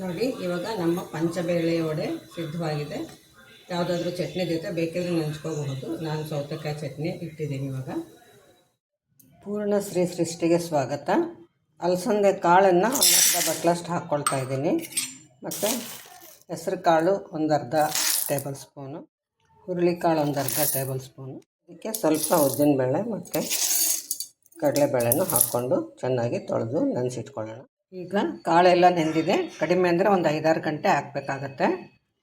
ನೋಡಿ, ಇವಾಗ ನಮ್ಮ ಪಂಚಬೇಳೆ ವಡೆ ಸಿದ್ಧವಾಗಿದೆ. ಯಾವುದಾದ್ರೂ ಚಟ್ನಿ ಜೊತೆ ಬೇಕಿದ್ರೆ ನೆಂಚ್ಕೋಬಹುದು. ನಾನು ಸೌತೆಕಾಯಿ ಚಟ್ನಿ ಇಟ್ಟಿದ್ದೀನಿ ಇವಾಗ. ಪೂರ್ಣ ಶ್ರೀ ಸೃಷ್ಟಿಗೆ ಸ್ವಾಗತ. ಅಲಸಂದೆ ಕಾಳನ್ನು ಒಂದರ್ಧ ಬಟ್ಲಷ್ಟು ಹಾಕ್ಕೊಳ್ತಾ ಇದ್ದೀನಿ. ಮತ್ತು ಹೆಸರು ಕಾಳು ಒಂದರ್ಧ ಟೇಬಲ್ ಸ್ಪೂನು. ಹುರುಳಿಕಾಳು ಒಂದರ್ಧ ಟೇಬಲ್ ಸ್ಪೂನು. ಅದಕ್ಕೆ ಸ್ವಲ್ಪ ಉದ್ದಿನಬೇಳೆ ಮತ್ತು ಕಡಲೆಬೇಳೆನೂ ಹಾಕ್ಕೊಂಡು ಚೆನ್ನಾಗಿ ತೊಳೆದು ನೆನೆಸಿಟ್ಕೊಳ್ಳೋಣ. ಈಗ ಕಾಳೆಲ್ಲ ನೆಂದಿದೆ. ಕಡಿಮೆ ಅಂದರೆ ಒಂದು ಐದಾರು ಗಂಟೆ ಹಾಕಬೇಕಾಗತ್ತೆ.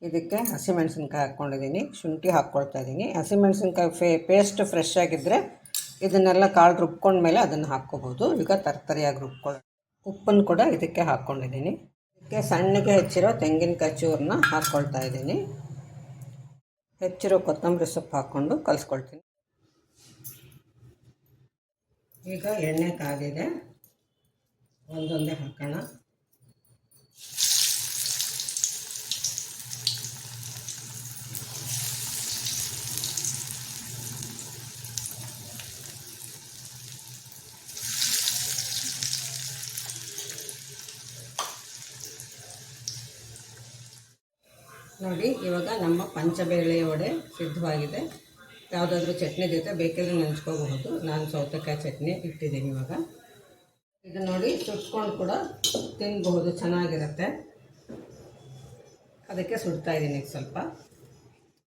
ಇದಕ್ಕೆ ಹಸಿಮೆಣಸಿನ್ಕಾಯಿ ಹಾಕ್ಕೊಂಡಿದ್ದೀನಿ. ಶುಂಠಿ ಹಾಕ್ಕೊಳ್ತಾ ಇದ್ದೀನಿ ಹಸಿಮೆಣಸಿನ್ಕಾಯಿ ಫೇ ಪೇಸ್ಟ್ ಫ್ರೆಶ್ ಆಗಿದ್ದರೆ ಇದನ್ನೆಲ್ಲ ಕಾಳು ರುಬ್ಕೊಂಡ್ಮೇಲೆ ಅದನ್ನು ಹಾಕ್ಕೋಬೋದು. ಈಗ ತರ್ತರಿಯಾಗಿ ರುಬ್ಕೊಳ್ಳಿ ಉಪ್ಪನ್ನು ಕೂಡ ಇದಕ್ಕೆ ಹಾಕ್ಕೊಂಡಿದ್ದೀನಿ. ಇದಕ್ಕೆ ಸಣ್ಣಗೆ ಹೆಚ್ಚಿರೋ ತೆಂಗಿನಕಾಯಿ ಚೂರನ್ನ ಹಾಕ್ಕೊಳ್ತಾ ಇದ್ದೀನಿ ಹೆಚ್ಚಿರೋ ಕೊತ್ತಂಬರಿ ಸೊಪ್ಪು ಹಾಕ್ಕೊಂಡು ಕಲಿಸ್ಕೊಳ್ತೀನಿ. ಈಗ ಎಣ್ಣೆ ಕಾದಿದೆ ಒಂದೊಂದೇ ಹಾಕೋಣ. ನೋಡಿ, ಇವಾಗ ನಮ್ಮ ಪಂಚಬೇಳೆ ವಡೆ ಸಿದ್ಧವಾಗಿದೆ. ಯಾವುದಾದ್ರೂ ಚಟ್ನಿ ಜೊತೆ ಬೇಕಿದ್ರೆ ನೆಂಚ್ಕೋಬಹುದು ನಾನು ಸೌತೆಕಾಯಿ ಚಟ್ನಿ ಇಟ್ಟಿದ್ದೀನಿ ಇವಾಗ. ಇದು ನೋಡಿ ಸುಟ್ಕೊಂಡು ಕೂಡ ತಿನ್ನಬಹುದು ಚೆನ್ನಾಗಿರುತ್ತೆ. ಅದಕ್ಕೆ ಸುಡ್ತಾ ಇದ್ದೀನಿ ಸ್ವಲ್ಪ.